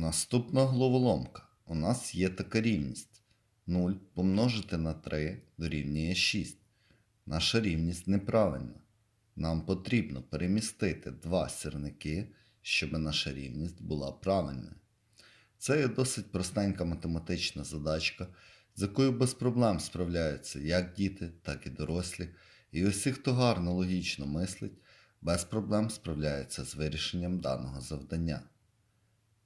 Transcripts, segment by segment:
Наступна головоломка. У нас є така рівність. 0 помножити на 3 дорівнює 6. Наша рівність неправильна. Нам потрібно перемістити два сірники, щоб наша рівність була правильною. Це є досить простенька математична задачка, з якою без проблем справляються як діти, так і дорослі. І усі, хто гарно логічно мислить, без проблем справляється з вирішенням даного завдання.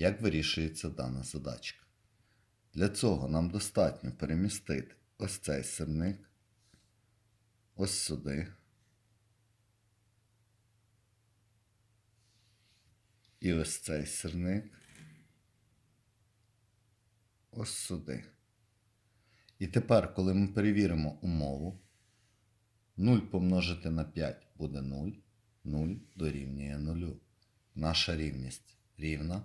Як вирішується дана задачка? Для цього нам достатньо перемістити ось цей сирник, ось сюди. І ось цей сирник. Ось сюди. І тепер, коли ми перевіримо умову, 0 помножити на 5 буде 0, 0 дорівнює 0. Наша рівність рівна,